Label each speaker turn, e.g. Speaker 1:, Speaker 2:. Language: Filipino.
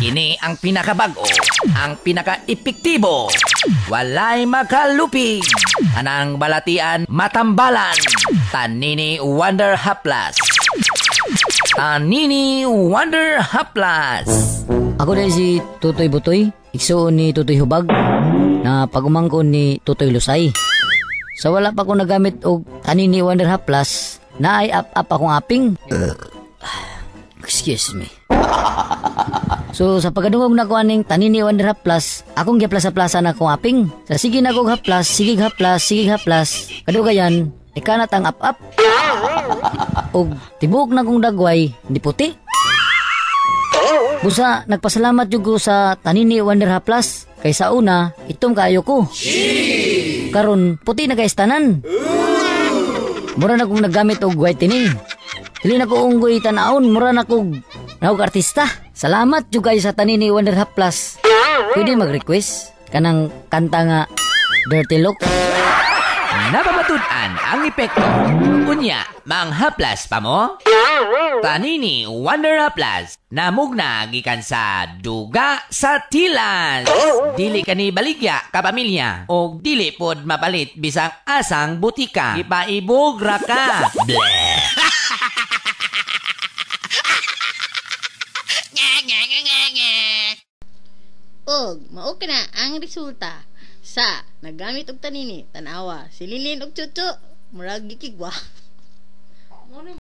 Speaker 1: Kini ang pinakabago, ang pinaka-epektibo. Walay makalupig. Anang balatian matambalan. Tanini Wonder Haplas. Tanini Wonder Haplas.
Speaker 2: Ako dahil si Tutoy Butoy, igsuon ni Tutoy Hubag, na pagumangkon ni Tutoy Lusay. Sa wala pa ko nagamit og tanin ni Wonder Half Plus, na ay up-up akong aping. Excuse me. So sa pagkadungog na ko aning tanin ni Wonder Half Plus, akong giplasa-plasa na akong aping. Sa sige na kong Half Plus, sige Half Plus, sige Half Plus. Kadugayan, ikanat ang up-up. Og tibok na kong dagway, di puti. Busa, nagpasalamat jud ko sa tanin ni Wonder Half Plus. Kay sa una, itom kaayo ko. Karon, puti na guys tanan. Mura na kong naggamit og whitening. Dili na ko unggoy tanaon, mura na kog naog artista. Salamat jud kayo sa tanin ni Wonder Half Plus. Pwede mag-request kanang kanta nga Dirty Look.
Speaker 1: Nababatudan ang epekto. Unya, mang haplas pa mo? Tanini Wonder Haplas. Namugna gikan sa duga sa tilas. Dili kani baligya kapamilya. O dili pod mapalit bisang asang butika. Ipaibog ra ka. Bleh.
Speaker 3: Og, mao na ang resulta sa nagamit og tanini tanawa sililin og chuchu murag gikigwa